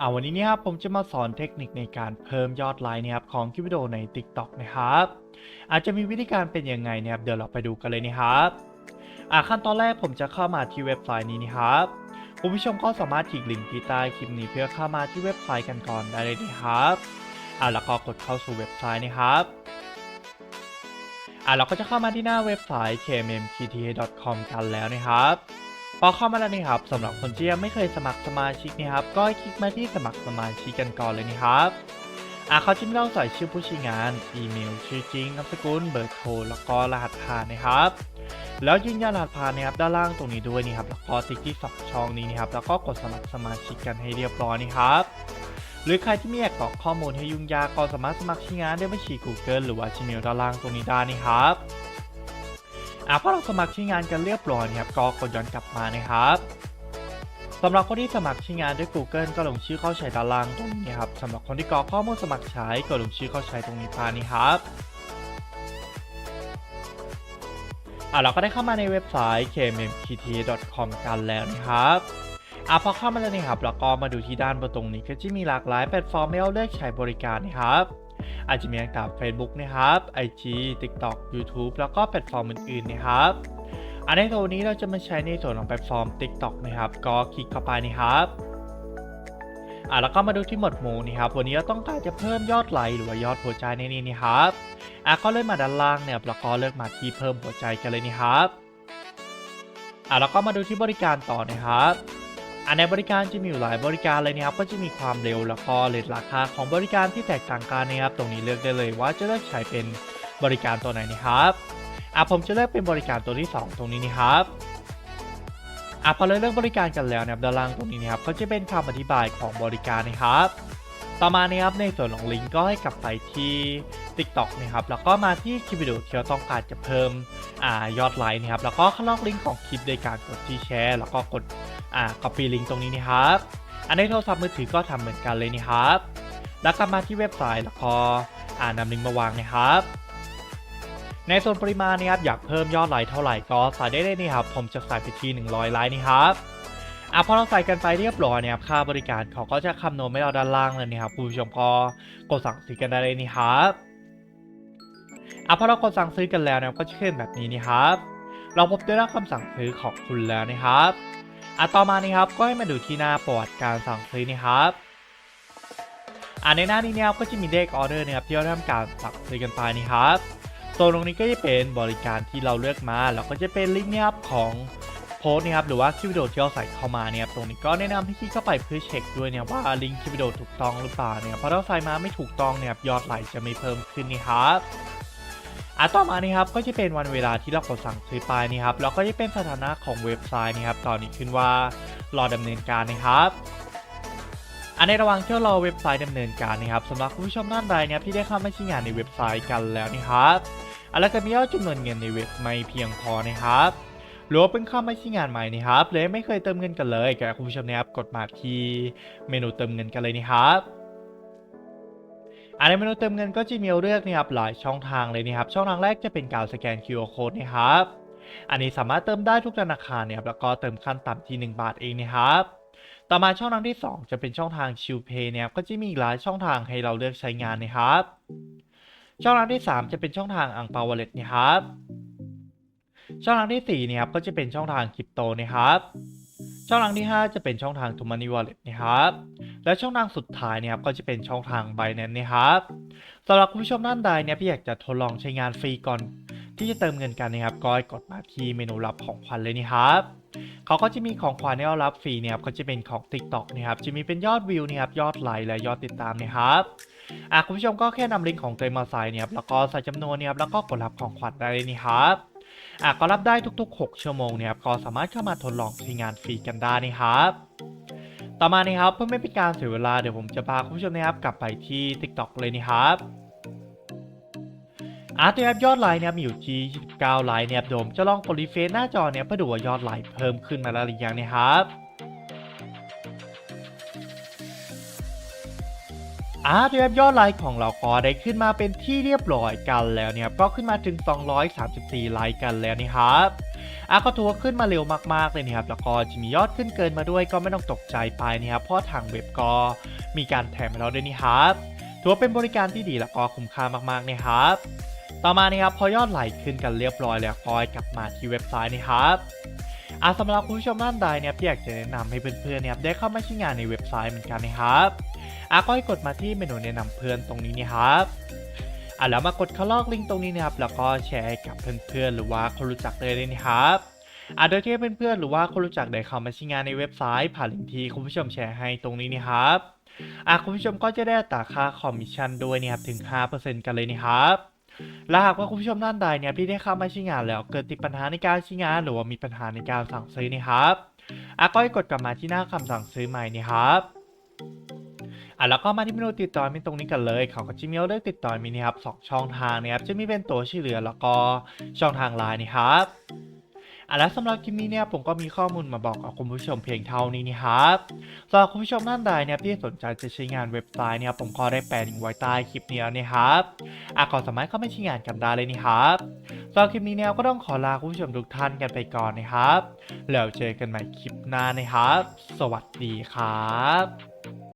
อ่าวันนี้นี่ยครับผมจะมาสอนเทคนิคในการเพิ่มยอดไลค์นะครับของคลิปวิดีโอใน TikTok นะครับ อาจจะมีวิธีการเป็นยังไงเนี่ยครับเดี๋ยวเราไปดูกันเลยนะครับอ่าขั้นตอนแรกผมจะเข้ามาที่เว็บไซต์นี้นะครับคุณผู้ชมก็สามารถคลิกลิงก์ที่ใต้คลิปนี้เพื่อเข้ามาที่เว็บไซต์กันก่อนได้เลยนะครับอ่าแล้วก็กดเข้าสู่เว็บไซต์นะครับอ่าเราก็จะเข้ามาที่หน้าเว็บไซต์ kmmkta.com กันแล้วนะครับ พอเข้ามาแล้วนะครับสำหรับคนที่ยังไม่เคยสมัครสมาชิกนะครับก็ให้คลิกมาที่สมัครสมาชิกกันก่อนเลยนะครับอ่าเขาจะมีเราใส่ชื่อผู้ใช้งาน อีเมล ชื่อจริงนามสกุล เบอร์โทร แล้วก็รหัสผ่านนะครับ แล้วยืนยันรหัสผ่านนะครับด้านล่างตรงนี้ด้วยนี่ครับ แล้วก็ติ๊กที่สองช่องนี้นะครับ แล้วก็กดสมัครสมาชิกกันให้เรียบร้อยนะครับ หรือใครที่ไม่อยากกรอกข้อมูลให้ยุ่งยากก็สามารถสมัครใช้งานด้วยบัญชี Google หรือว่า Gmail ด้านล่างตรงนี้ได้นะครับ อะพอเราสมัครใช้งานกันเรียบร้อยนะครับก็กดย้อนกลับมานะครับสำหรับคนที่สมัครใช้งานด้วย Google ก็ลงชื่อเข้าใช้ด้านล่างตรงนี้ครับสำหรับคนที่กรอกข้อมูลสมัครใช้ก็ลงชื่อเข้าใช้ตรงนี้พานี้ครับอะเราก็ได้เข้ามาในเว็บไซต์ kmmpt.com กันแล้วนะครับอะพอเข้ามาแล้วนะครับเราก็มาดูที่ด้านบนตรงนี้ก็จะมีหลากหลายแพลตฟอร์มให้เราเลือกใช้บริการนะครับ อาจจะมีตั้งต่ Facebook นะครับ IG TikTok YouTube แล้วก็แพลตฟอร์มอื่นๆนะครับอันในตัวนี้เราจะมาใช้ในส่วนของแพลตฟอร์ม TikTok นะครับ ก็คลิกเข้าไปนะครับอะแล้วก็มาดูที่หมวดหมู่นะครับ วันนี้เราต้องการจะเพิ่มยอดไลค์หรือว่ายอดหัวใจในนี้นะครับอะก็เลื่อนมาด้านล่างเนี่ยแล้วก็เลือกมาที่เพิ่มหัวใจกันเลยนะครับอะแล้วก็มาดูที่บริการต่อนะครับ อันในบริการจะมีอยู่หลายบริการเลยนะครับก็จะมีความเร็วแล้วก็เลทราคาของบริการที่แตกต่างกันนะครับ ตรงนี้เลือกได้เลยว่าจะเลือกใช้เป็นบริการตัวไหนนะครับอะผมจะเลือกเป็นบริการตัวที่ 2 ตรงนี้นะครับอะพอเราเลือกบริการกันแล้วนะครับด้านล่างตรงนี้นะครับก็จะเป็นคำอธิบายของบริการนะครับ ต่อมานะครับในส่วนของลิงก์ก็ให้กลับไปที่ TikTok นะครับแล้วก็มาที่คลิปวิดีโอที่เราต้องการจะเพิ่มอ่ายอดไลค์นะครับแล้วก็ข้างนอกลิงก์ของคลิปโดยการกดที่แชร์ แล้วก็กด อ่า copy link ตรงนี้นะครับ อันในโทรศัพท์มือถือก็ทำเหมือนกันเลยนะครับ แล้วกลับมาที่เว็บไซต์แล้วก็อ่านำลิงก์มาวางนะครับ ในส่วนปริมาณนะครับอยากเพิ่มยอดไลค์เท่าไหร่ก็ใส่ได้เลยนี่ครับ ผมจะใส่ไปที่100ไลค์นี่ครับอะพอเราใส่กันไปเรียบร้อยเนี่ยครับค่าบริการเขาก็จะคำนวณให้เราด้านล่างเลยนะครับคุณผู้ชมก็กดสั่งซื้อกันได้เลยนี่ครับอะพอเรากดสั่งซื้อกันแล้วนะก็จะขึ้นแบบนี้นี่ครับ เราพบได้รับคำสั่งซื้อของคุณแล้วนะครับ อะต่อมานี่ครับก็ให้มาดูที่หน้าประวัติการสั่งซื้อนี่ครับอ่าในหน้านี้เนี่ยครับก็จะมีเลขออเดอร์นะครับที่เราทำการสั่งซื้อกันไปนี่ครับส่วนตรงนี้ก็จะเป็นบริการที่เราเลือกมาแล้วก็จะเป็นลิงก์เนี่ยครับของโพสต์นะครับหรือว่าคลิปวิดีโอที่เราใส่เข้ามาเนี่ยครับตรงนี้ก็แนะนำให้คลิกเข้าไปเพื่อเช็คด้วยเนี่ยว่าลิงก์คลิปวิดีโอถูกต้องหรือเปล่าเนี่ยเพราะถ้าใส่มาไม่ถูกต้องเนี่ยยอดไลค์จะไม่เพิ่มขึ้นนี่ครับ อะต่อมานี่ครับก็จะเป็นวันเวลาที่เรากดสั่งซื้อไปนี่ครับแล้วก็จะเป็นสถานะของเว็บไซต์นี่ครับตอนนี้ขึ้นว่ารอดำเนินการนะครับอันในระหว่างที่ราเว็บไซต์ดำเนินการนะครับสำหรับคุณผู้ชมท่านใดนะครับที่ได้เข้ามาใช้งานในเว็บไซต์กันแล้วนี่ครับอันแล้วก็มียอดจำนวนเงินในเว็บไม่เพียงพอนะครับหรือว่าเพิ่งเข้ามาใช้งานใหม่นะครับเลยไม่เคยเติมเงินกันเลยแกคุณผู้ชมนะครับกดมาที่เมนูเติมเงินกันเลยนี่ครับ อันในเมนูเติมเงินก็จะมีเลือกนะครับหลายช่องทางเลยนะครับ ช่องทางแรกจะเป็นการสแกน QR code นะครับ อันนี้สามารถเติมได้ทุกธนาคารนะครับแล้วก็เติมขั้นต่ำที่ 1 บาทเองนะครับ ต่อมาช่องทางที่ 2 จะเป็นช่องทางชิลเพย์นะครับก็จะมีหลายช่องทางให้เราเลือกใช้งานนะครับ ช่องทางที่ 3 จะเป็นช่องทางอังเปาวอลเล็ตนะครับ ช่องทางที่4นะครับก็จะเป็นช่องทางคริปโตนะครับ ช่องทางที่ 5 จะเป็นช่องทาง t ูมันนี่วอลเล็ตนะครับ และช่องทางสุดท้ายเนี่ยครับก็จะเป็นช่องทาง Binance นะครับสำหรับคุณผู้ชมท่านใดเนี่ยที่อยากจะทดลองใช้งานฟรีก่อนที่จะเติมเงินกันนะครับก็กดมาที่เมนูรับของขวัญเลยนะครับเขาก็จะมีของขวัญให้เรารับฟรีเนี่ยครับก็จะเป็นของ TikTok นะครับจะมีเป็นยอดวิวนะครับยอดไลค์และยอดติดตามนะครับอะคุณผู้ชมก็แค่นำลิงก์ของตัวเองมาใส่เนี่ยครับแล้วก็ใส่จำนวนเนี่ยครับแล้วก็กดรับของขวัญได้เลยนี่ครับอะก็รับได้ทุก ๆ 6 ชั่วโมงเนี่ยครับก็สามารถเข้ามาทดลองใช้งานฟรีกันได้นะครับ ต่อมานี่ครับเพื่อไม่เป็นการเสียเวลาเดี๋ยวผมจะพาคุณผู้ชมนะครับกลับไปที่ TikTok เลยนะครับอาร์ตแอปยอดไลน์เนี่ยมีอยู่ที่29ไลน์เนี่ยเดี๋ยวผมจะลองโพลิเฟซหน้าจอเนี่ยเพื่อดูว่ายอดไลน์เพิ่มขึ้นมาแล้วหรือยังนะครับอาร์ตแอปยอดไลน์ของเราก็ได้ขึ้นมาเป็นที่เรียบร้อยกันแล้วเนี่ยก็ขึ้นมาถึง 234ไลค์กันแล้วนี่ครับ อะก็ถือว่าขึ้นมาเร็วมากๆเลยนะครับแล้วก็จะมียอดขึ้นเกินมาด้วยก็ไม่ต้องตกใจไปนะครับเพราะทางเว็บก็มีการแถมให้เราด้วยนี่ครับถือว่าเป็นบริการที่ดีแล้วก็คุ้มค่ามากๆนะครับต่อมานะครับพอยอดไหลขึ้นกันเรียบร้อยแล้วคอยกลับมาที่เว็บไซต์นะครับอาสำหรับคุณผู้ชมท่านใดเนี่ยที่อยากจะแนะนำให้เพื่อนๆเนี่ยได้เข้ามาใช้งานในเว็บไซต์เหมือนกันนะครับอาก็ให้กดมาที่เมนูแนะนำเพื่อนตรงนี้นะครับ อะแล้วมากดเข้าลอกลิงก์ตรงนี้นะครับแล้วก็แชร์ให้กับเพื่อนๆหรือว่าคนรู้จักเลยนะครับอะโดยที่เพื่อนๆหรือว่าคนรู้จักได้เข้ามาใช้งานในเว็บไซต์ผ่านลิงก์ที่คุณผู้ชมแชร์ให้ตรงนี้นะครับอะคุณผู้ชมก็จะได้อัตาค่าคอมมิชชั่นด้วยนะครับถึง 5%กันเลยนะครับและหากว่าคุณผู้ชมท่านใดเนี่ยที่ได้เข้ามาใช้งานแล้วเกิดติดปัญหาในการใช้งาน หรือว่ามีปัญหาในการสั่งซื้อนะครับอาก็ให้กดกลับมาที่หน้าคำสั่งซื้อใหม่นี่ครับ อะแล้วก็มาที่เมนูติดต่อมีตรงนี้กันเลยเขาก็จะมีเลือกติดต่อมีนนะครับสองช่องทางนะครับจะมีเป็นตัวชื่อเหลือแล้วก็ช่องทางไลน์นี่ครับอะแล้วสำหรับคลิปนี้เนี่ยผมก็มีข้อมูลมาบอกกับคุณผู้ชมเพียงเท่านี้นี่ครับสำหรับคุณผู้ชมท่านใดเนี่ยที่สนใจจะใช้งานเว็บไซต์เนี่ยผมก็ได้แปะลิงก์ไว้ใต้คลิปนี้แล้วนะครับอะก็สามารถเข้าไปใช้งานกันได้เลยนี่ครับสำหรับคลิปนี้เนี่ยก็ต้องขอลาคุณผู้ชมทุกท่านกันไปก่อนนะครับแล้วเจอกันใหม่คลิปหน้านะครับ สวัสดีครับ